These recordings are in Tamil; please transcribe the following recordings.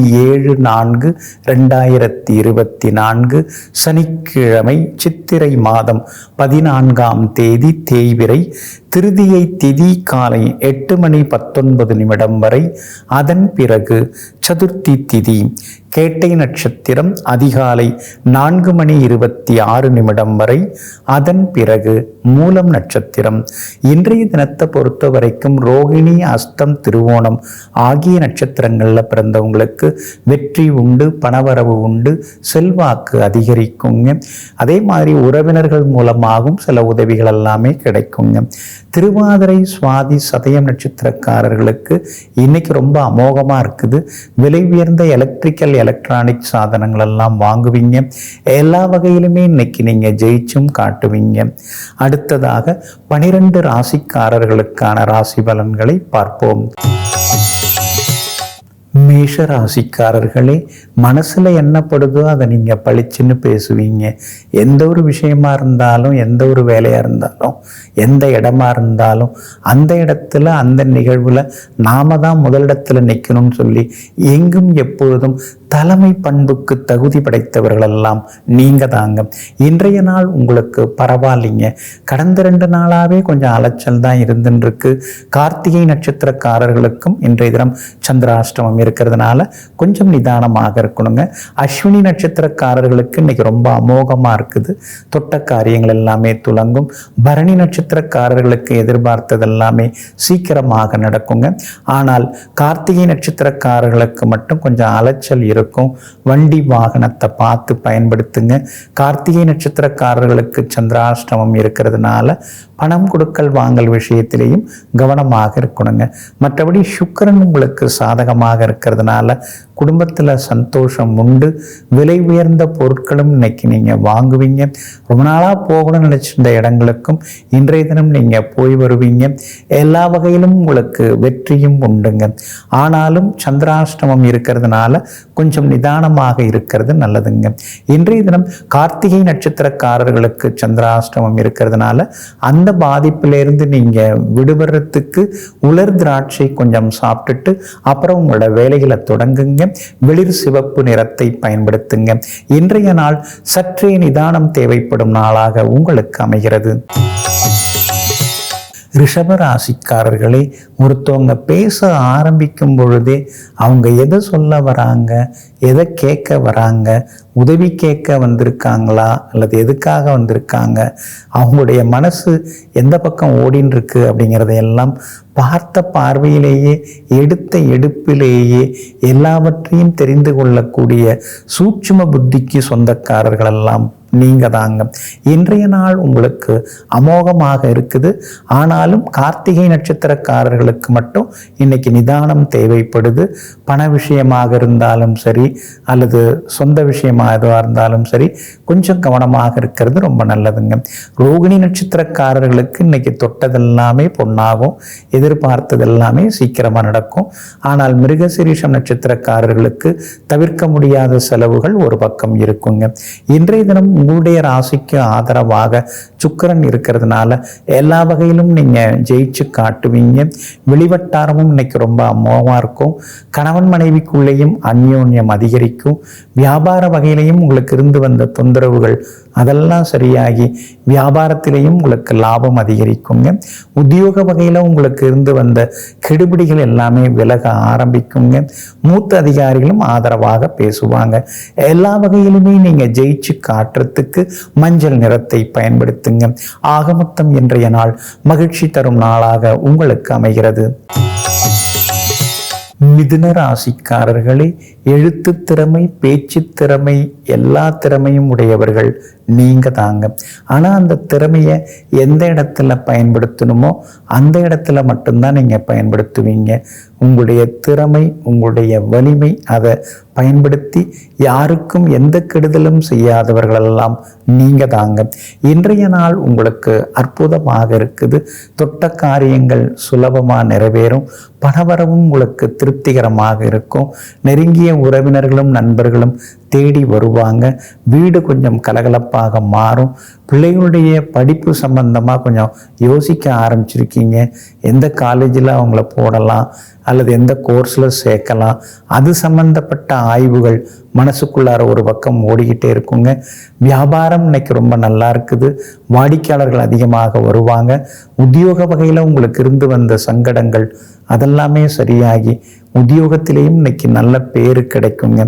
ஏழு நான்கு ரெண்டாயிரத்தி இருபத்தி நான்கு சனிக்கிழமை சித்திரை மாதம் பதினான்காம் தேதி தேய்விரை திருதியை திதி காலை எட்டு மணி பத்தொன்பது நிமிடம் வரை. அதன் பிறகு சதுர்த்தி திதி கேட்டை நட்சத்திரம் அதிகாலை நான்கு மணி இருபத்தி ஆறு நிமிடம் வரை. அதன் பிறகு மூலம் நட்சத்திரம். இன்றைய தினத்தை பொறுத்த வரைக்கும் ரோகிணி அஸ்தம் திருவோணம் ஆகிய நட்சத்திரங்களில் பிறந்தவங்களுக்கு வெற்றி உண்டு பணவரவு உண்டு செல்வாக்கு அதிகரிக்குங்க அதே மாதிரி உறவினர்கள் மூலமாகவும் சில உதவிகள் எல்லாமே கிடைக்குங்க திருவாதிரை சுவாதி சதயம் நட்சத்திரக்காரர்களுக்கு இன்னைக்கு ரொம்ப அமோகமாக இருக்குது. விலை உயர்ந்த எலக்ட்ரிக்கல் எலக்ட்ரானிக் சாதனங்கள் எல்லாம் வாங்குவீங்க. எல்லா வகையிலுமே இன்னைக்கு நீங்கள் ஜெயிச்சும் காட்டுவீங்க. அடுத்ததாக பனிரெண்டு ராசிக்காரர்களுக்கான ராசி பலன்களை பார்ப்போம். மேஷராசிக்காரர்களே மனசில் என்னப்படுதோ அதை நீங்கள் பளிச்சுன்னு பேசுவீங்க. எந்த ஒரு விஷயமா இருந்தாலும் எந்த ஒரு வேலையாக இருந்தாலும் எந்த இடமா இருந்தாலும் அந்த இடத்துல அந்த நிகழ்வில் நாம தான் முதலிடத்தில் நிற்கணும்னு சொல்லி எங்கும் எப்பொழுதும் தலைமை பண்புக்கு தகுதி படைத்தவர்களெல்லாம் நீங்கள் தாங்க. இன்றைய நாள் உங்களுக்கு பரவாயில்லைங்க. கடந்த ரெண்டு நாளாகவே கொஞ்சம் அலைச்சல் தான் இருந்துருக்கு கார்த்திகை நட்சத்திரக்காரர்களுக்கும் இன்றைய தினம் சந்திராஷ்டமம் இருக்கிறதுனால கொஞ்சம் நிதானமாக இருக்கணுங்க அஸ்வினி நட்சத்திரக்காரர்களுக்கு இன்னைக்கு ரொம்ப அமோகமாக இருக்குது. தொட்ட காரியங்கள் எல்லாமே துலங்கும். பரணி நட்சத்திரக்காரர்களுக்கு எதிர்பார்த்தது எல்லாமே சீக்கிரமாக நடக்குங்க. ஆனால் கார்த்திகை நட்சத்திரக்காரர்களுக்கு மட்டும் கொஞ்சம் அலைச்சல் இருக்கும். வண்டி வாகனத்தை பார்த்து பயன்படுத்துங்க. கார்த்திகை நட்சத்திரக்காரர்களுக்கு சந்திராஷ்டமம் இருக்கிறதுனால பணம் கொடுக்கல் வாங்கல் விஷயத்திலையும் கவனமாக இருக்கணுங்க. மற்றபடி சுக்கரன் உங்களுக்கு சாதகமாக இருக்கிறதுனால குடும்பத்தில் சந்தோஷம் சந்தோஷம் உண்டு விலை உயர்ந்த பொருட்களும் இன்னைக்கு நீங்கள் வாங்குவீங்க. ரொம்ப நாளாக போகணும்னு நினச்சிருந்த இடங்களுக்கும் இன்றைய தினம் நீங்கள் போய் வருவீங்க. எல்லா வகையிலும் உங்களுக்கு வெற்றியும் உண்டுங்க. ஆனாலும் சந்திராஷ்டமம் இருக்கிறதுனால கொஞ்சம் நிதானமாக இருக்கிறது நல்லதுங்க. இன்றைய தினம் கார்த்திகை நட்சத்திரக்காரர்களுக்கு சந்திராஷ்டமம் இருக்கிறதுனால அந்த பாதிப்பிலிருந்து நீங்கள் விடுபடுறதுக்கு உலர் திராட்சை கொஞ்சம் சாப்பிட்டுட்டு அப்புறம் உங்களோட வேலைகளை தொடங்குங்க. வெளிர் சிவ சிவப்பு நிறத்தை பயன்படுத்துங்க. இன்றைய நாள் சற்றே நிதானம் தேவைப்படும் நாளாக உங்களுக்கு அமைகிறது. ரிஷப ராசிக்காரர்களே ஒருத்தவங்க பேச ஆரம்பிக்கும் பொழுதே அவங்க எதை சொல்ல வராங்க எதை கேட்க வராங்க உதவி கேட்க வந்திருக்காங்களா அல்லது எதுக்காக வந்திருக்காங்க அவங்களுடைய மனசு எந்த பக்கம் ஓடின்னு இருக்கு அப்படிங்கிறதையெல்லாம் பார்த்த பார்வையிலேயே எடுத்த எடுப்பிலேயே எல்லாவற்றையும் தெரிந்து கொள்ளக்கூடிய சூட்சும புத்திக்கு சொந்தக்காரர்களெல்லாம் நீங்க தாங்க இன்றைய நாள் உங்களுக்கு அமோகமாக இருக்குது. ஆனாலும் கார்த்திகை நட்சத்திரக்காரர்களுக்கு மட்டும் இன்னைக்கு நிதானம் தேவைப்படுது. பண விஷயமாக இருந்தாலும் சரி அல்லது சொந்த விஷயமாக எதுவாக இருந்தாலும் சரி கொஞ்சம் கவனமாக இருக்கிறது ரொம்ப நல்லதுங்க. ரோகிணி நட்சத்திரக்காரர்களுக்கு இன்னைக்கு தொட்டதெல்லாமே பொண்ணாகும் எதிர்பார்த்தது எல்லாமே சீக்கிரமாக நடக்கும். ஆனால் மிருகசிரீஷம் நட்சத்திரக்காரர்களுக்கு தவிர்க்க முடியாத செலவுகள் ஒரு பக்கம் இருக்குங்க. இன்றைய தினம் உங்களுடைய ராசிக்கு ஆதரவாக சுக்கரன் இருக்கிறதுனால எல்லா வகையிலும் நீங்கள் ஜெயிச்சு காட்டுவீங்க. வெளிவட்டாரமும் இன்னைக்கு ரொம்ப அமோகமாக இருக்கும். கணவன் மனைவிக்குள்ளேயும் அந்யோன்யம் அதிகரிக்கும். வியாபார வகையிலையும் உங்களுக்கு இருந்து வந்த தொந்தரவுகள் அதெல்லாம் சரியாகி வியாபாரத்திலையும் உங்களுக்கு லாபம் அதிகரிக்குங்க. உத்தியோக வகையில் உங்களுக்கு இருந்து வந்த கெடுபிடிகள் எல்லாமே விலக ஆரம்பிக்குங்க. மூத்த அதிகாரிகளும் ஆதரவாக பேசுவாங்க. எல்லா வகையிலுமே நீங்கள் ஜெயிச்சு காட்டுறதுக்கு மஞ்சள் நிறத்தை பயன்படுத்துங்க. ஆகமொத்தம் இன்றைய நாள் மகிழ்ச்சி தரும் நாளாக உங்களுக்கு அமைகிறது. மிதுன ராசிக்காரர்களே எழுத்து திறமை பேச்சு திறமை எல்லா திறமையும் உடையவர்கள் நீங்கள் தாங்க ஆனால் அந்த திறமையை எந்த இடத்துல பயன்படுத்தணுமோ அந்த இடத்துல மட்டும்தான் நீங்கள் பயன்படுத்துவீங்க. உங்களுடைய திறமை உங்களுடைய வலிமை அதை பயன்படுத்தி யாருக்கும் எந்த கெடுதலும் செய்யாதவர்களெல்லாம் நீங்கள் தாங்க இன்றைய நாள் உங்களுக்கு அற்புதமாக இருக்குது. தொட்ட காரியங்கள் சுலபமாக நிறைவேறும். பணவரவும் உங்களுக்கு திருப்திகரமாக இருக்கும். நெருங்கிய உறவினர்களும் நண்பர்களும் தேடி வருவாங்க. வீடு கொஞ்சம் கலகலப்பாக மாறும். பிள்ளைகளுடைய படிப்பு சம்பந்தமாக கொஞ்சம் யோசிக்க ஆரம்பிச்சிருக்கீங்க. எந்த காலேஜில் அவங்கள போடலாம் அல்லது எந்த கோர்ஸில் சேர்க்கலாம். அது சம்பந்தப்பட்ட ஆய்வுகள் மனசுக்குள்ளார ஒரு பக்கம் ஓடிக்கிட்டே இருக்குங்க. வியாபாரம் இன்னைக்கு ரொம்ப நல்லா இருக்குது. வாடிக்கையாளர்கள் அதிகமாக வருவாங்க. உத்தியோக வகையில் உங்களுக்கு இருந்து வந்த சங்கடங்கள் அதெல்லாமே சரியாகி உத்தியோகத்திலேயும் இன்னைக்கு நல்ல பேரு கிடைக்குங்க.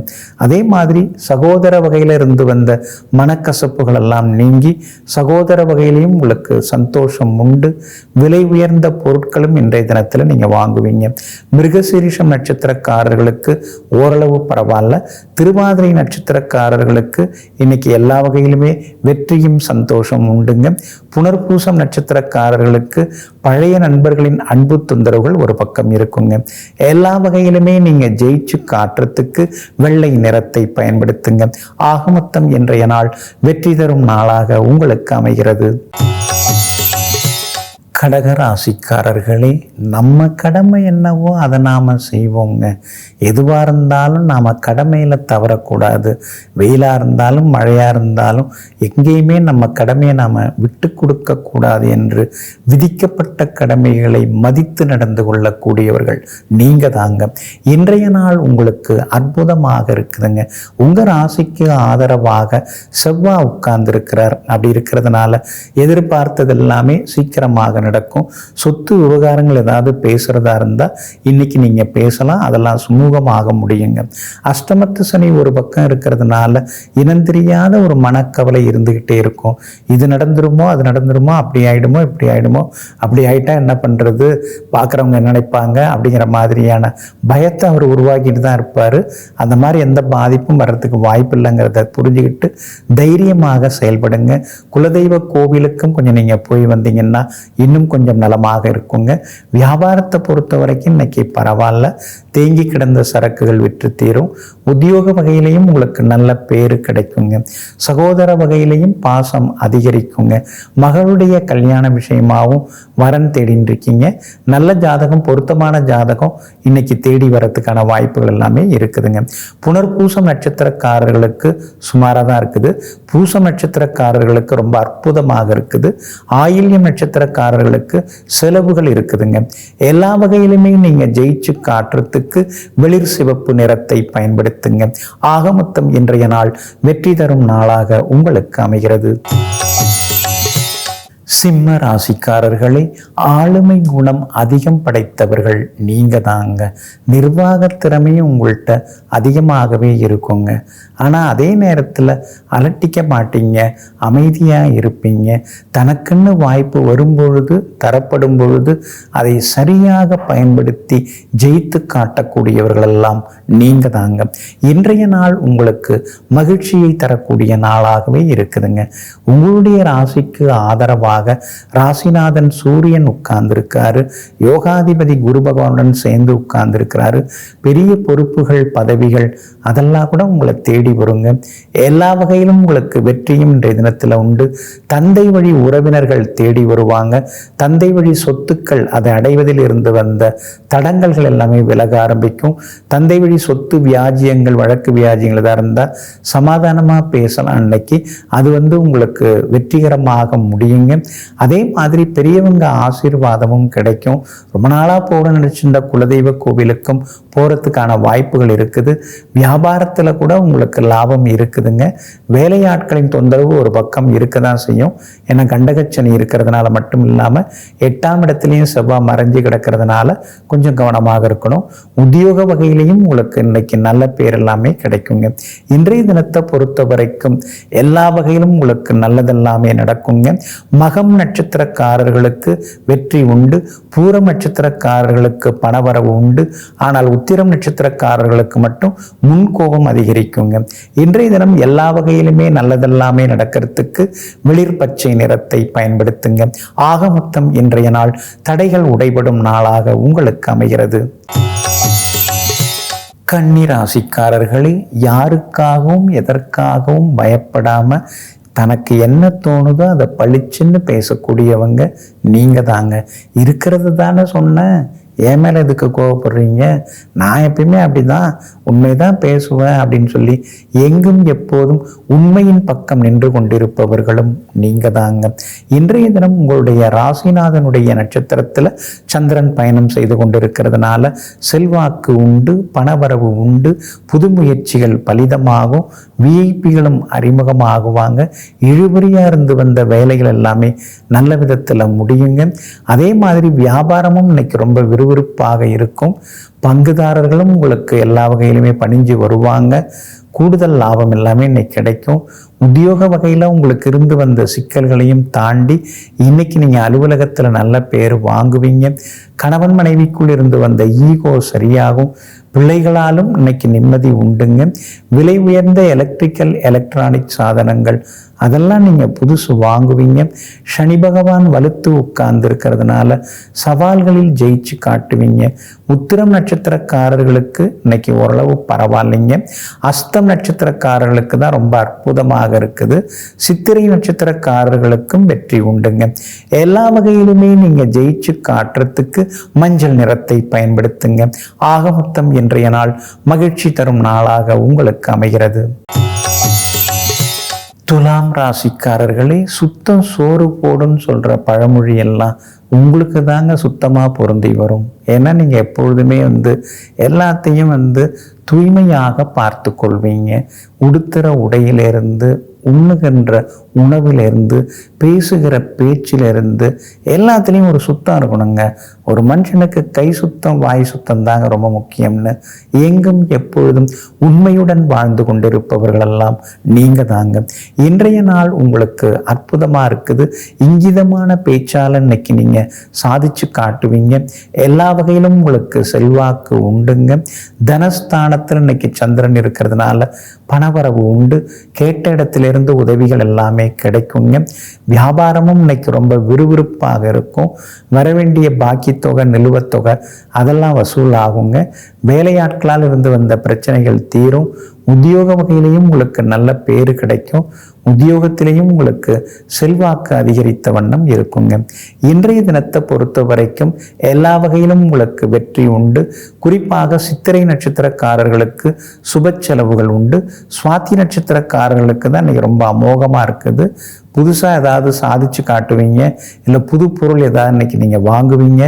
அதே மாதிரி சகோதர வகையில இருந்து வந்த மனக்கசப்புகள் எல்லாம் நீங்கி சகோதர வகையிலையும் உங்களுக்கு சந்தோஷம் உண்டு. விலை உயர்ந்த பொருட்களும் இன்றைய தினத்தில் நீங்க வாங்குவீங்க. மிருகசீரிஷம் நட்சத்திரக்காரர்களுக்கு ஓரளவு பரவாயில்ல. திருவாதிரை நட்சத்திரக்காரர்களுக்கு இன்னைக்கு எல்லா வகையிலுமே வெற்றியும் சந்தோஷம் உண்டுங்க. புனர்பூசம் நட்சத்திரக்காரர்களுக்கு பழைய நண்பர்களின் அன்பு தொந்தரவுகள் ஒரு பக்கம் இருக்குங்க. எல்லா வகையிலுமே நீங்க ஜெயிச்சு காட்டுறதுக்கு வெள்ளை நிறத்தை பயன்படுத்துங்க. ஆகமொத்தம் இன்றைய நாள் வெற்றி தரும் நாளாக உங்களுக்கு அமைகிறது. கடக ராசிக்காரர்களே நம்ம கடமை என்னவோ அதை நாம் செய்வோங்க. எதுவாக இருந்தாலும் நாம் கடமையில் தவறக்கூடாது. வெயிலாக இருந்தாலும் மழையாக இருந்தாலும் எங்கேயுமே நம்ம கடமையை நாம் விட்டு கொடுக்கக்கூடாது என்று விதிக்கப்பட்ட கடமைகளை மதித்து நடந்து கொள்ளக்கூடியவர்கள் நீங்கள் தாங்க. இன்றைய நாள் உங்களுக்கு அற்புதமாக இருக்குதுங்க. உங்கள் ராசிக்கு ஆதரவாக செவ்வாய் உட்கார்ந்துருக்கிறார். அப்படி இருக்கிறதுனால எதிர்பார்த்தது எல்லாமே சீக்கிரமாக நடக்கும். சொத்து விவகாரங்கள் ஏதாவது பேசுகிறதா இருந்தால் இன்றைக்கி நீங்கள் பேசலாம். அதெல்லாம் சுமூகமாக முடியுங்க. அஷ்டமத்து சனி ஒரு பக்கம் இருக்கிறதுனால இனந்தெரியாத ஒரு மனக்கவலை இருந்துக்கிட்டே இருக்கும். இது நடந்துருமோ அது நடந்துருமோ அப்படி ஆகிடுமோ இப்படி ஆகிடுமோ அப்படி ஆகிட்டா என்ன பண்ணுறது பார்க்குறவங்க என்ன நினைப்பாங்க? அப்படிங்கிற மாதிரியான பயத்தை அவர் உருவாக்கிட்டு தான் இருப்பார். அந்த மாதிரி எந்த பாதிப்பும் வர்றதுக்கு வாய்ப்பு இல்லைங்கிறத புரிஞ்சுக்கிட்டு தைரியமாக செயல்படுங்க. குலதெய்வ கோவிலுக்கும் கொஞ்சம் நீங்கள் போய் வந்தீங்கன்னா இன்னும் இன்னும் கொஞ்சம் நலமாக இருக்குங்க. வியாபாரத்தை பொறுத்த வரைக்கும் இன்னைக்கு பரவாயில்ல. தேங்கி கிடந்த சரக்குகள் விற்று தீரும். உத்தியோக வகையிலையும் உங்களுக்கு நல்ல பேர் கிடைக்குங்க. சகோதர வகையிலையும் பாசம் அதிகரிக்குங்க. மகளுடைய கல்யாண விஷயமாகவும் வரன் தேடின்னு இருக்கீங்க நல்ல ஜாதகம் பொருத்தமான ஜாதகம் இன்னைக்கு தேடி வரத்துக்கான வாய்ப்புகள் எல்லாமே இருக்குதுங்க. புனர்பூசம் நட்சத்திரக்காரர்களுக்கு சுமாராக தான் இருக்குது. பூசம் நட்சத்திரக்காரர்களுக்கு ரொம்ப அற்புதமாக இருக்குது. ஆயில்யம் நட்சத்திரக்காரர்கள் அவர்களுக்கு செலவுகள் இருக்குதுங்க. எல்லா வகையிலுமே நீங்க ஜெயிச்சு காட்டுறதுக்கு வெளிர் சிவப்பு நிறத்தை பயன்படுத்துங்க. ஆக மொத்தம் இன்றைய நாள் வெற்றி தரும் நாளாக உங்களுக்கு அமைகிறது. சிம்ம ராசிக்காரர்களே ஆளுமை குணம் அதிகம் படைத்தவர்கள் நீங்க தாங்க. நிர்வாக திறமையும் உங்கள்கிட்ட அதிகமாகவே இருக்குங்க. ஆனால் அதே நேரத்தில் அலட்டிக்க மாட்டீங்க. அமைதியாக இருப்பீங்க. தனக்குன்னு வாய்ப்பு வரும்பொழுது தரப்படும் பொழுது அதை சரியாக பயன்படுத்தி ஜெயித்து காட்டக்கூடியவர்களெல்லாம் நீங்க தாங்க. இன்றைய நாள் உங்களுக்கு மகிழ்ச்சியை தரக்கூடிய நாளாகவே இருக்குதுங்க. உங்களுடைய ராசிக்கு ஆதரவாக ராசிநாதன் சூரியன் உட்கார்ந்திருக்காரு. யோகாதிபதி குரு பகவானுடன் சேர்ந்து உட்கார்ந்திருக்கிறாரு. பெரிய பொறுப்புகள் பதவிகள் அதெல்லாம் கூட உங்களை தேடி வருங்க. எல்லா வகையிலும் உங்களுக்கு வெற்றியும் இன்றைய தினத்தில் உண்டு. தந்தை வழி உறவினர்கள் தேடி வருவாங்க. தந்தை வழி சொத்துக்கள் அதை அடைவதில் இருந்து வந்த தடங்கல்கள் எல்லாமே விலக ஆரம்பிக்கும். தந்தை வழி சொத்து வியாஜியங்கள் வழக்கு வியாஜியங்கள் எதாக இருந்தால் சமாதானமாக பேசலாம் அன்னைக்கு. அது வந்து உங்களுக்கு வெற்றிகரமாக முடியுங்க. அதே மாதிரி பெரியவங்க ஆசீர்வாதமும் கிடைக்கும். ரொம்ப நாளாக போக நினச்சிருந்த குலதெய்வ கோவிலுக்கும் போகிறதுக்கான வாய்ப்புகள் இருக்குது. வியாபாரத்தில் கூட உங்களுக்கு லாபம் இருக்குதுங்க. வேலையாட்களின் தொந்தரவு ஒரு பக்கம் இருக்க தான் செய்யும். ஏன்னா கண்டகச்சனி இருக்கிறதுனால மட்டும் இல்லாமல் எட்டாம் இடத்துலையும் செவ்வாய் மறைஞ்சு கிடக்கிறதுனால கொஞ்சம் கவனமாக இருக்கணும். உத்தியோக வகையிலையும் உங்களுக்கு இன்னைக்கு நல்ல பேர் எல்லாமே கிடைக்குங்க. இன்றைய தினத்தை பொறுத்த வரைக்கும் எல்லா வகையிலும் உங்களுக்கு நல்லதெல்லாமே நடக்குங்க. மகம் நட்சத்திரக்காரர்களுக்கு வெற்றி உண்டு பூரம் நட்சத்திரக்காரர்களுக்கு பணவரவு உண்டு. ஆனால் உத்திரம் நட்சத்திரக்காரர்களுக்கு மட்டும் முன்கோபம் அதிகரிக்குங்க. இன்றைய தினம் எல்லா வகையிலுமே நல்லதெல்லாமே நடக்கிறதுக்கு வெளிர் பச்சை நிறத்தை பயன்படுத்துங்க. ஆக மொத்தம் இன்றைய நாள் தடைகள் உடைபடும் நாளாக உங்களுக்கு அமைகிறது. கன்னிராசிக்காரர்களே யாருக்காகவும் எதற்காகவும் பயப்படாம தனக்கு என்ன தோணுதோ அதை பளிச்சுன்னு பேசக்கூடியவங்க நீங்கள் தாங்க இருக்கிறது தானே சொன்னேன். என் மேலே இதுக்கு கோவப்படுறீங்க? நான் எப்பயுமே அப்படிதான். உண்மைதான் பேசுவேன் அப்படின்னு சொல்லி எங்கும் எப்போதும் உண்மையின் பக்கம் நின்று கொண்டிருப்பவர்களும் நீங்க தாங்க இன்றைய தினம் உங்களுடைய ராசிநாதனுடைய நட்சத்திரத்தில் சந்திரன் பயணம் செய்து கொண்டிருக்கிறதுனால செல்வாக்கு உண்டு பணவரவு உண்டு புது முயற்சிகள் பலிதமாகும் விஐபிகளும் அறிமுகமாகுவாங்க. இழுபறியாக இருந்து வந்த வேலைகள் எல்லாமே நல்ல விதத்தில் முடியுங்க. அதே மாதிரி வியாபாரமும் இன்னைக்கு ரொம்ப விறுவிறுப்பாக இருக்கும். பங்குதாரர்களும் உங்களுக்கு எல்லா வகையிலுமே பணிஞ்சு வருவாங்க. கூடுதல் லாபம் எல்லாமே இன்னைக்கு கிடைக்கும். உத்தியோக வகையில் உங்களுக்கு இருந்து வந்த சிக்கல்களையும் தாண்டி இன்னைக்கு நீங்கள் அலுவலகத்தில் நல்ல பேர் வாங்குவீங்க. கணவன் மனைவிக்குள் இருந்து வந்த ஈகோ சரியாகும். பிள்ளைகளாலும் இன்னைக்கு நிம்மதி உண்டுங்க. விலை உயர்ந்த எலக்ட்ரிக்கல் எலக்ட்ரானிக் சாதனங்கள் அதெல்லாம் நீங்கள் புதுசு வாங்குவீங்க. சனி பகவான் வலுத்து உட்கார்ந்துருக்கிறதுனால சவால்களில் ஜெயிச்சு காட்டுவீங்க. உத்திரம் நட்சத்திரக்காரர்களுக்கு இன்னைக்கு ஓரளவு பரவாயில்லைங்க. அஸ்தம் நட்சத்திரக்காரர்களுக்கு தான் ரொம்ப அற்புதமாக இருக்குது. சித்திரை நட்சத்திரக்காரர்களுக்கும் வெற்றி உண்டுங்க. எல்லா வகையிலுமே நீங்கள் ஜெயிச்சு காட்டுறதுக்கு மஞ்சள் நிறத்தை பயன்படுத்துங்க. ஆகமொத்தம் இன்றைய நாள் மகிழ்ச்சி தரும் நாளாக உங்களுக்கு அமைகிறது. துலாம் ராசிக்காரர்களே சுத்தம் சோறு போடுன்னு சொல்கிற பழமொழி எல்லாம் உங்களுக்கு தாங்க சுத்தமாக பொருந்தி வரும். ஏன்னா நீங்கள் எப்பொழுதுமே வந்து எல்லாத்தையும் வந்து தூய்மையாக பார்த்து கொள்வீங்க உடுத்துகிற உடையிலிருந்து உண்ணுகின்ற உணவிலிருந்து பேசுகிற பேச்சிலிருந்து எல்லாத்துலேயும் ஒரு சுத்தம் இருக்கணுங்க. ஒரு மனுஷனுக்கு கை சுத்தம் வாய் சுத்தம் தாங்க ரொம்ப முக்கியம்னு எங்கும் எப்பொழுதும் உண்மையுடன் வாழ்ந்து கொண்டிருப்பவர்களெல்லாம் நீங்கள் தாங்க. இன்றைய நாள் உங்களுக்கு அற்புதமாக இருக்குது. இங்கிதமான பேச்சால் இன்னைக்கு நீங்கள் சாதிச்சு காட்டுவீங்க. எல்லா வகையிலும் உங்களுக்கு செல்வாக்கு உண்டுங்க. தனஸ்தானத்தில் இன்னைக்கு சந்திரன் இருக்கிறதுனால பணவரவு உண்டு. கேட்ட இடத்திலிருந்து உதவிகள் எல்லாமே கிடைக்குங்க வியாபாரமும் இன்னைக்கு ரொம்ப விறுவிறுப்பாக இருக்கும். வர வேண்டிய பாக்கி தொகை நிலுவத் தொகை அதெல்லாம் வசூல் ஆகுங்க வேலையாட்களால் இருந்து வந்த பிரச்சனைகள் தீரும். உத்தியோக வகையிலையும் உங்களுக்கு நல்ல பேரு கிடைக்கும். உத்தியோகத்திலையும் உங்களுக்கு செல்வாக்கு அதிகரித்த வண்ணம் இருக்குங்க. இன்றைய தினத்தை பொறுத்த வரைக்கும் எல்லா வகையிலும் உங்களுக்கு வெற்றி உண்டு. குறிப்பாக சித்திரை நட்சத்திரக்காரர்களுக்கு சுப செலவுகள் உண்டு. சுவாத்தி நட்சத்திரக்காரர்களுக்கு தான் இன்னைக்கு ரொம்ப அமோகமாக இருக்குது. புதுசாக ஏதாவது சாதிச்சு காட்டுவீங்க? இல்லை புது பொருள் ஏதாவது இன்னைக்கு நீங்கள் வாங்குவீங்க?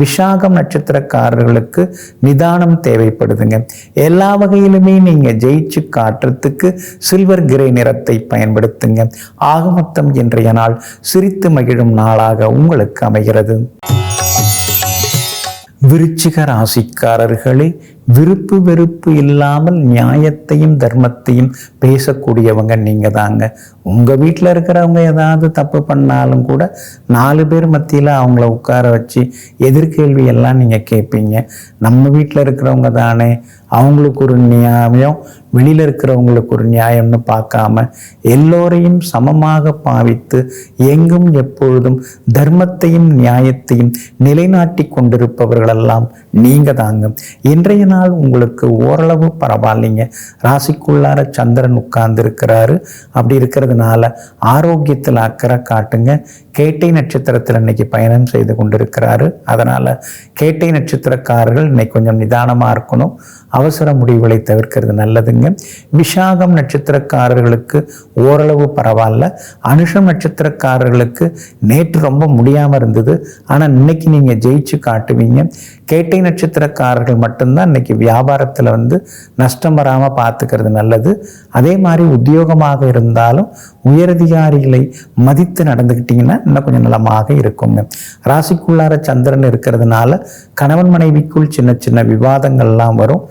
விஷாகம் நட்சத்திரக்காரர்களுக்கு நிதானம் தேவைப்படுதுங்க. எல்லா வகையிலுமே நீங்கள் ஜெயிச்சு காட்டுறதுக்கு சில்வர் கிரே நிறத்தை பயன்படுத்துங்க. ஆகமொத்தம் இன்றைய நாள் சிரித்து மகிழும் நாளாக உங்களுக்கு அமைகிறது. விருச்சிக ராசிக்காரர்களே விருப்பு வெறுப்பு இல்லாமல் நியாயத்தையும் தர்மத்தையும் பேசக்கூடியவங்க நீங்கள் தாங்க. உங்கள் வீட்டில் இருக்கிறவங்க ஏதாவது தப்பு பண்ணாலும் கூட நாலு பேர் மத்தியில் அவங்கள உட்கார வச்சு எதிர்கேள்வி எல்லாம் நீங்கள் கேட்பீங்க நம்ம வீட்டில் இருக்கிறவங்க தானே அவங்களுக்கு ஒரு நியாயம் வெளியில் இருக்கிறவங்களுக்கு ஒரு நியாயம்னு பார்க்காம எல்லோரையும் சமமாக பாவித்து எங்கும் எப்பொழுதும் தர்மத்தையும் நியாயத்தையும் நிலைநாட்டி கொண்டிருப்பவர்களெல்லாம் நீங்கள் தாங்க. இன்றைய நாள் உங்களுக்கு ஓரளவு பரவாயில்லைங்க? ராசிக்குள்ளார சந்திரன் உட்கார்ந்து இருக்கிறாரு அப்படி இருக்கிறதுனால ஆரோக்கியத்தில் அக்கறை காட்டுங்க. கேட்டை நட்சத்திரத்தில் இன்னைக்கு பயணம் செய்து கொண்டிருக்கிறாரு. அதனால் கேட்டை நட்சத்திரக்காரர்கள் இன்னைக்கு கொஞ்சம் நிதானமாக இருக்கணும். அவசர முடிவுகளை தவிர்க்கிறது நல்லதுங்க. விஷாகம் நட்சத்திரக்காரர்களுக்கு ஓரளவு பரவாயில்ல. அனுஷம் நட்சத்திரக்காரர்களுக்கு நேற்று ரொம்ப முடியாமல் இருந்தது. ஆனால் இன்னைக்கு நீங்கள் ஜெயிச்சு காட்டுவீங்க. கேட்டை நட்சத்திரக்காரர்கள் மட்டும்தான் இன்னைக்கு வியாபாரத்தில் வந்து நஷ்டம் வராமல் பார்த்துக்கிறது நல்லது. அதே மாதிரி உத்தியோகமாக இருந்தாலும் உயரதிகாரிகளை மதித்து நடந்துக்கிட்டிங்கன்னா இன்னும் கொஞ்சம் நலமாக இருக்குங்க. ராசிக்குள்ளார சந்திரன் இருக்கிறதுனால கணவன் மனைவிக்குள் சின்ன சின்ன விவாதங்கள்லாம் வரும்.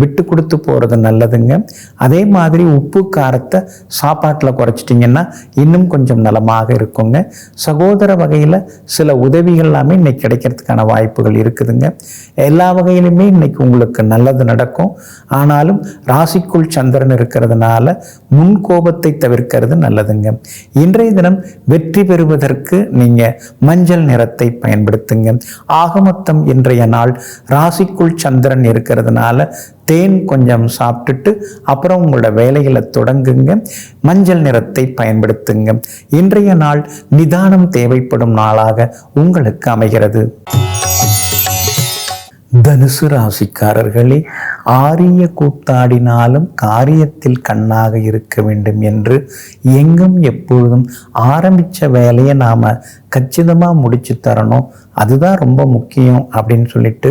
விட்டு கொடுத்து போகிறது நல்லதுங்க. அதே மாதிரி உப்பு காரத்தை சாப்பாட்டில் குறைச்சிட்டிங்கன்னா இன்னும் கொஞ்சம் நலமாக இருக்குங்க. சகோதர வகையில் சில உதவிகள் எல்லாமே இன்னைக்கு கிடைக்கிறதுக்கான வாய்ப்புகள் இருக்குதுங்க. எல்லா வகையிலுமே இன்னைக்கு உங்களுக்கு நல்லது நடக்கும். ஆனாலும் ராசிக்குள் சந்திரன் இருக்கிறதுனால முன் கோபத்தை தவிர்க்கிறது நல்லதுங்க. இன்றைய தினம் வெற்றி பெறுவதற்கு நீங்கள் மஞ்சள் நிறத்தை பயன்படுத்துங்க. ஆகமொத்தம் இன்றைய நாள் ராசிக்குள் சந்திரன் இருக்கிறதுனால தேன் கொஞ்சம் சாப்பிட்டுட்டு அப்புறம் உங்களோட வேலைகளை தொடங்குங்க. மஞ்சள் நிறத்தை பயன்படுத்துங்க. இன்றைய நாள் நிதானம் தேவைப்படும் நாளாக உங்களுக்கு அமைகிறது. தனுசு ராசிக்காரர்களே ஆரிய கூத்தாடினாலும் காரியத்தில் கண்ணாக இருக்க வேண்டும் என்று எங்கும் எப்பொழுதும் ஆரம்பித்த வேலையை நாம் கச்சிதமாக முடிச்சு தரணும். அதுதான் ரொம்ப முக்கியம் அப்படின்னு சொல்லிட்டு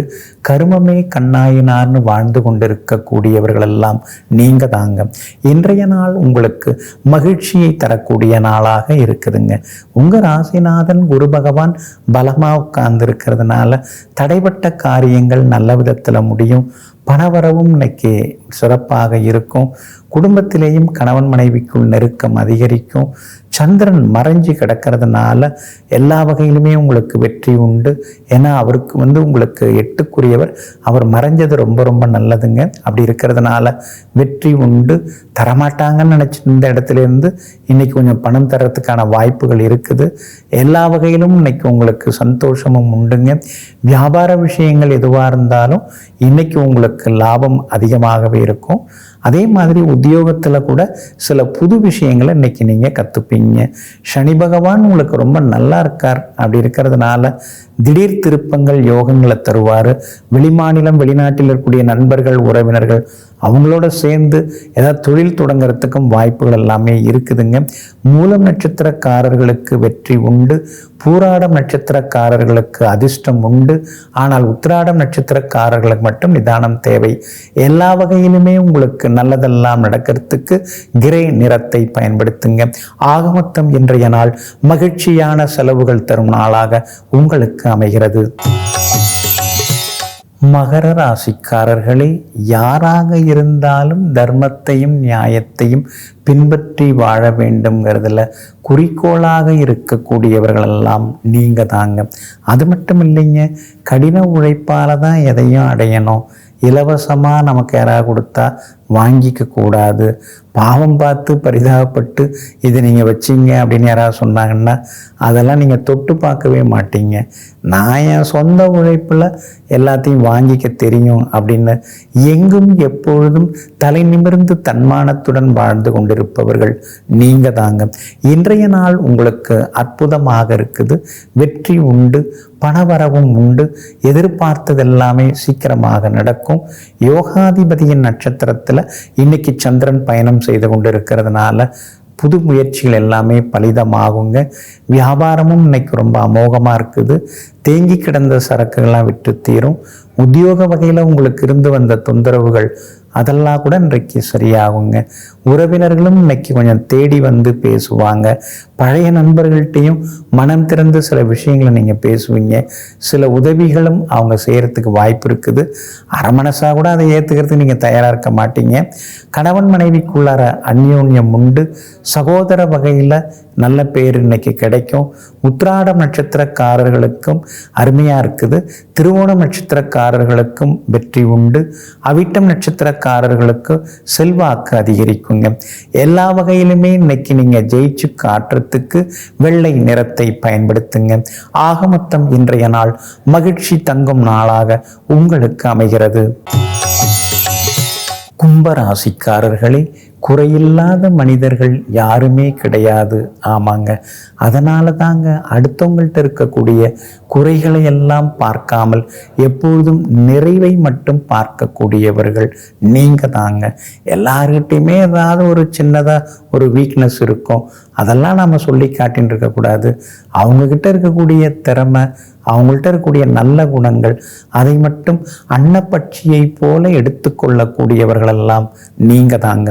கருமமே கண்ணாயினார்னு வாழ்ந்து கொண்டிருக்கக்கூடியவர்களெல்லாம் நீங்கள் தாங்க. இன்றைய நாள் உங்களுக்கு மகிழ்ச்சியை தரக்கூடிய நாளாக இருக்குதுங்க. உங்கள் ராசிநாதன் குரு பகவான் பலமாக உட்கார்ந்து இருக்கிறதுனால தடைப்பட்ட காரியங்கள் நல்ல விதத்தில் முடியும். பணவரவும் இன்னைக்கு சிறப்பாக இருக்கும். குடும்பத்திலேயும் கணவன் மனைவிக்குள் நெருக்கம் அதிகரிக்கும். சந்திரன் மறைஞ்சு கிடக்கிறதுனால எல்லா வகையிலுமே உங்களுக்கு வெற்றி உண்டு. ஏன்னா அவருக்கு வந்து உங்களுக்கு எட்டுக்குரியவர். அவர் மறைஞ்சது ரொம்ப ரொம்ப நல்லதுங்க. அப்படி இருக்கிறதுனால வெற்றி உண்டு. தரமாட்டாங்கன்னு நினச்சி இந்த இடத்துல இருந்து இன்னைக்கு கொஞ்சம் பணம் தரத்துக்கான வாய்ப்புகள் இருக்குது. எல்லா வகையிலும் இன்னைக்கு உங்களுக்கு சந்தோஷமும் உண்டுங்க. வியாபார விஷயங்கள் எதுவாக இருந்தாலும் இன்றைக்கி உங்களுக்கு லாபம் அதிகமாகவே இருக்கும். அதே மாதிரி உத்தியோகத்தில் கூட சில புது விஷயங்களை இன்னைக்கு நீங்கள் கற்றுப்பீங்க சனி பகவான் உங்களுக்கு ரொம்ப நல்லா இருக்கார். அப்படி இருக்கிறதுனால திடீர் திருப்பங்கள் யோகங்களை தருவார். வெளிமாநிலம் வெளிநாட்டில் இருக்கக்கூடிய நண்பர்கள் உறவினர்கள் அவங்களோட சேர்ந்து ஏதாவது தொழில் தொடங்குறதுக்கும் வாய்ப்புகள் எல்லாமே இருக்குதுங்க. மூலம் நட்சத்திரக்காரர்களுக்கு வெற்றி உண்டு. பூராடம் நட்சத்திரக்காரர்களுக்கு அதிர்ஷ்டம் உண்டு. ஆனால் உத்திராடம் நட்சத்திரக்காரர்களுக்கு மட்டும் நிதானம் தேவை. எல்லா வகையிலுமே உங்களுக்கு நல்லதெல்லாம் நடக்கிறதுக்கு கிரே நிறத்தை பயன்படுத்துங்க. ஆகமொத்தம் இன்றைய நாள் மகிழ்ச்சியான செலவுகள் தரும் நாளாக உங்களுக்கு அமைகிறது. மகர ராசிக்காரர்களே யாராக இருந்தாலும் தர்மத்தையும் நியாயத்தையும் பின்பற்றி வாழ வேண்டும்ங்கிறதுல குறிக்கோளாக இருக்கக்கூடியவர்களெல்லாம் நீங்கள் தாங்க. அது மட்டும் இல்லைங்க கடின உழைப்பால் தான் எதையும் அடையணும். இலவசமாக நமக்கு யாராவது கொடுத்தா வாங்கிக்க கூடாது பாவம் பார்த்து பரிதாபப்பட்டு இது நீங்கள் வச்சிங்க அப்படின்னு யாராவது சொன்னாங்கன்னா அதெல்லாம் நீங்கள் தொட்டு பார்க்கவே மாட்டீங்க. நான் என் சொந்த உழைப்பில் எல்லாத்தையும் வாங்கிக்க தெரியும் அப்படின்னு எங்கும் எப்பொழுதும் தலை நிமிர்ந்து தன்மானத்துடன் வாழ்ந்து கொண்டிருப்பவர்கள் நீங்கள் தாங்க. இன்றைய நாள் உங்களுக்கு அற்புதமாக இருக்குது. வெற்றி உண்டு பணவரவும் உண்டு எதிர்பார்த்தது எல்லாமே சீக்கிரமாக நடக்கும். யோகாதிபதியின் நட்சத்திரத்தில் இன்னைக்கு சந்திரன் பயணம் செய்து கொண்டு இருக்கிறதுனால புது முயற்சிகள் எல்லாமே பலிதமாகுங்க. வியாபாரமும் இன்னைக்கு ரொம்ப அமோகமாக இருக்குது. தேங்கி கிடந்த சரக்குகள்லாம் விட்டு தீரும். உத்தியோக வகையில் உங்களுக்கு இருந்து வந்த தொந்தரவுகள் அதெல்லாம் கூட இன்றைக்கு சரியாகுங்க. உறவினர்களும் இன்னைக்கு கொஞ்சம் தேடி வந்து பேசுவாங்க. பழைய நண்பர்கள்ட்டையும் மனம் திறந்து சில விஷயங்களை நீங்கள் பேசுவீங்க. சில உதவிகளும் அவங்க செய்கிறதுக்கு வாய்ப்பு இருக்குது. அரமனசாக கூட அதை ஏற்றுக்கிறதுக்கு நீங்கள் தயாராக இருக்க மாட்டீங்க. கணவன் மனைவிக்குள்ளார அந்யோன்யம் உண்டு. சகோதர வகையில் நல்ல பேர் இன்னைக்கு கிடைக்கும். உத்ராடம் நட்சத்திரக்காரர்களுக்கும் அருமையாக இருக்குது. திருவோணம் நட்சத்திரக்காரர்களுக்கும் வெற்றி உண்டு. அவிட்டம் நட்சத்திரக்காரர்களுக்கு செல்வாக்கு அதிகரிக்கும். அதிகரிக்குங்க எல்லா வகையிலுமே இன்னைக்கு நீங்கள் ஜெயிச்சு காட்டுறதுக்கு வெள்ளை நிறத்தை பயன்படுத்துங்க. ஆக மொத்தம் இன்றைய நாள் மகிழ்ச்சி தங்கும் நாளாக உங்களுக்கு அமைகிறது. கும்பராசிக்காரர்களே குறையில்லாத மனிதர்கள் யாருமே கிடையாது. ஆமாங்க. அதனால தாங்க அடுத்தவங்கள்ட்ட இருக்கக்கூடிய குறைகளை எல்லாம் பார்க்காமல் எப்பொழுதும் நிறைவை மட்டும் பார்க்கக்கூடியவர்கள் நீங்கள் தாங்க. எல்லார்கிட்டையுமே ஏதாவது ஒரு சின்னதாக ஒரு வீக்னஸ் இருக்கும். அதெல்லாம் நம்ம சொல்லி காட்டின்னு இருக்கக்கூடாது. அவங்கக்கிட்ட இருக்கக்கூடிய திறமை அவங்கள்ட்ட இருக்கக்கூடிய நல்ல குணங்கள் அதை மட்டும் அன்னப்பட்சியை போல எடுத்துக்கொள்ளக்கூடியவர்களெல்லாம் நீங்கள் தாங்க.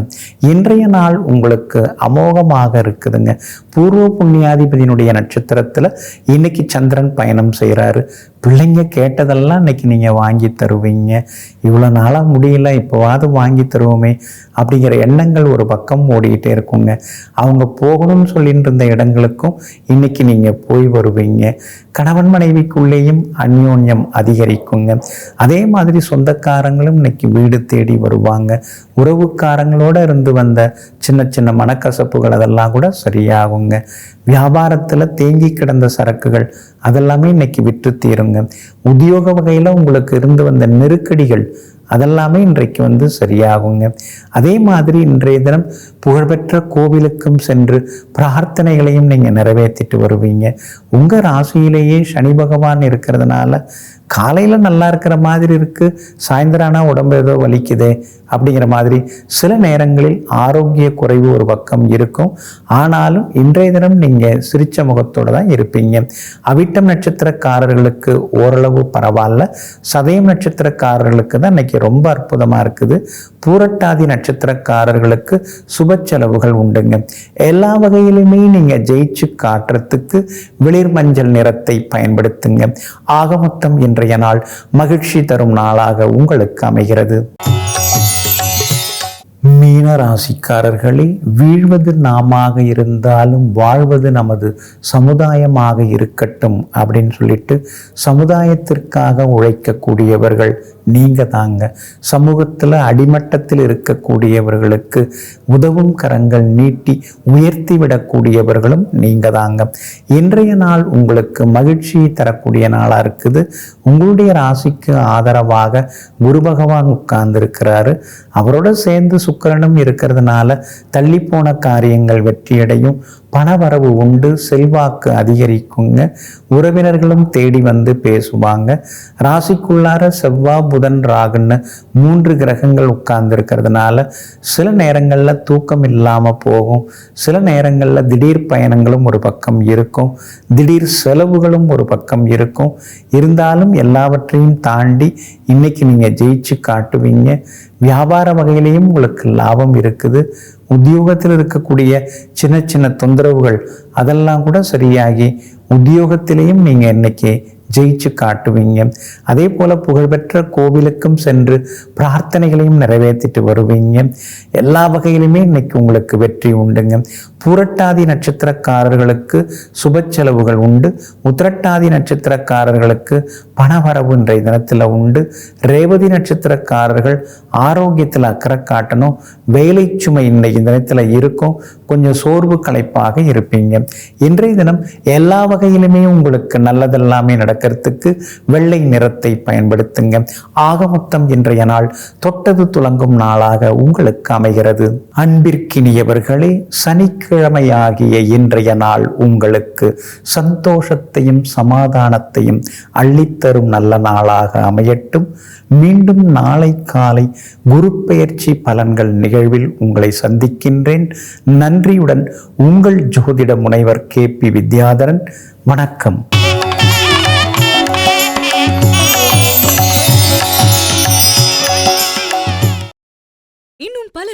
இன்றைய நாள் உங்களுக்கு அமோகமாக இருக்குதுங்க. பூர்வ புண்ணியாதிபதியினுடைய நட்சத்திரத்தில் இன்னைக்கு சந்திரன் பயணம் செய்கிறாரு பிள்ளைங்க கேட்டதெல்லாம் இன்னைக்கு நீங்கள் வாங்கி தருவீங்க. இவ்வளோ நாளாக முடியல இப்போவாது வாங்கி தருவோமே அப்படிங்கிற எண்ணங்கள் ஒரு பக்கம் ஓடிக்கிட்டே இருக்குங்க. அவங்க போகணும்னு சொல்லிட்டு இருந்த இடங்களுக்கும் இன்னைக்கு நீங்கள் போய் வருவீங்க. கணவன் மனைவிக்குள்ளேயும் அந்யோன்யம் அதிகரிக்குங்க. அதே மாதிரி சொந்தக்காரங்களும் இன்னைக்கு வீடு தேடி வருவாங்க. உறவுக்காரங்களோட இருந்து வந்த சின்ன சின்ன மனக்கசப்புகள் அதெல்லாம் கூட சரியாகுங்க. வியாபாரத்தில் தேங்கி கிடந்த சரக்குகள் அதெல்லாமே இன்னைக்கு விற்று தீருங்க. உத்தியோக வகையில் உங்களுக்கு இருந்து வந்த நெருக்கடிகள் அதெல்லாமே இன்றைக்கு வந்து சரியாகுங்க. அதே மாதிரி இன்றைய தினம் புகழ்பெற்ற கோவிலுக்கும் சென்று பிரார்த்தனைகளையும் நீங்கள் நிறைவேற்றிட்டு வருவீங்க. உங்கள் ராசியிலேயே சனி பகவான் இருக்கிறதுனால காலையில் நல்லா இருக்கிற மாதிரி இருக்குது சாயந்தரம் ஆனால் உடம்பு ஏதோ வலிக்குதே அப்படிங்கிற மாதிரி சில நேரங்களில் ஆரோக்கிய குறைவு ஒரு பக்கம் இருக்கும். ஆனாலும் இன்றைய தினம் நீங்கள் சிரிச்ச முகத்தோடு தான் இருப்பீங்க. அவிட்டம் நட்சத்திரக்காரர்களுக்கு ஓரளவு பரவாயில்ல. சதயம் நட்சத்திரக்காரர்களுக்கு தான் இன்னைக்கு ரொம்ப அற்புதமாக இருக்குது. பூரட்டாதி நட்சத்திரக்காரர்களுக்கு சுப செலவுகள் உண்டுங்க. எல்லா வகையிலுமே நீங்கள் ஜெயிச்சு காட்டுறதுக்கு வெளிர் மஞ்சள் நிறத்தை பயன்படுத்துங்க. ஆக மொத்தம் இன்றைய நாள் மகிழ்ச்சி தரும் நாளாக உங்களுக்கு அமைகிறது. மீன ராசிக்காரர்களே வீழ்வது நாமாக இருந்தாலும் வாழ்வது நமது சமுதாயமாக இருக்கட்டும் அப்படின்னு சொல்லிட்டு சமுதாயத்திற்காக உழைக்கக்கூடியவர்கள் நீங்கள் தாங்க. சமூகத்தில் அடிமட்டத்தில் இருக்கக்கூடியவர்களுக்கு உதவும் கரங்கள் நீட்டி உயர்த்தி விடக்கூடியவர்களும் நீங்கள் தாங்க. இன்றைய நாள் உங்களுக்கு மகிழ்ச்சியை தரக்கூடிய நாளாக இருக்குது. உங்களுடைய ராசிக்கு ஆதரவாக குரு பகவான் உட்கார்ந்துருக்கிறாரு. அவரோட சேர்ந்து சுக்கிரனும் இருக்கிறதுனால தள்ளிப்போன காரியங்கள் வெற்றியடையும். பணவரவு உண்டு செல்வாக்கு அதிகரிக்குங்க. உறவினர்களும் தேடி வந்து பேசுவாங்க. ராசிக்குள்ளார செவ்வா புதன் ராகுன்னு மூன்று கிரகங்கள் உட்கார்ந்துருக்கிறதுனால சில நேரங்களில் தூக்கம் இல்லாமல் போகும். சில நேரங்களில் திடீர் பயணங்களும் ஒரு பக்கம் இருக்கும். திடீர் செலவுகளும் ஒரு பக்கம் இருக்கும். இருந்தாலும் எல்லாவற்றையும் தாண்டி இன்னைக்கு நீங்கள் ஜெயிச்சு காட்டுவீங்க. வியாபார வகையிலையும் உங்களுக்கு லாபம் இருக்குது. உத்தியோகத்தில் இருக்கக்கூடிய சின்ன சின்ன தொந்தரவுகள் அதெல்லாம் கூட சரியாகி உத்தியோகத்திலையும் நீங்கள் இன்னைக்கு ஜெயிச்சு காட்டுவீங்க. அதே போல் புகழ்பெற்ற கோவிலுக்கும் சென்று பிரார்த்தனைகளையும் நிறைவேற்றிட்டு வருவீங்க. எல்லா வகையிலுமே இன்னைக்கு உங்களுக்கு வெற்றி உண்டுங்க. புரட்டாதி நட்சத்திரக்காரர்களுக்கு சுப செலவுகள் உண்டு. உத்திரட்டாதி நட்சத்திரக்காரர்களுக்கு பணவரவு இன்றைய தினத்தில் உண்டு. ரேவதி நட்சத்திரக்காரர்கள் ஆரோக்கியத்தில் அக்கறை காட்டணும். வேலை சுமை இன்றைய தினத்தில் இருக்கும். கொஞ்சம் சோர்வு கலைப்பாக இருப்பீங்க. இன்றைய தினம் எல்லா வகையிலுமே உங்களுக்கு நல்லதெல்லாமே நடக்கிறதுக்கு வெள்ளை நிறத்தை பயன்படுத்துங்க. ஆக மொத்தம் இன்றைய நாள் தொட்டது துலங்கும் நாளாக உங்களுக்கு அமைகிறது. அன்பிற்கினியவர்களே சனிக்கு சனிக்கிழமையாகிய இன்றைய நாள் உங்களுக்கு சந்தோஷத்தையும் சமாதானத்தையும் அள்ளித்தரும் நல்ல நாளாக அமையட்டும். மீண்டும் நாளை காலை குரு பெயர்ச்சி பலன்கள் நிகழ்வில் உங்களை சந்திக்கின்றேன். நன்றியுடன் உங்கள் ஜோதிட முனைவர் கே பி வித்யாதரன். வணக்கம்.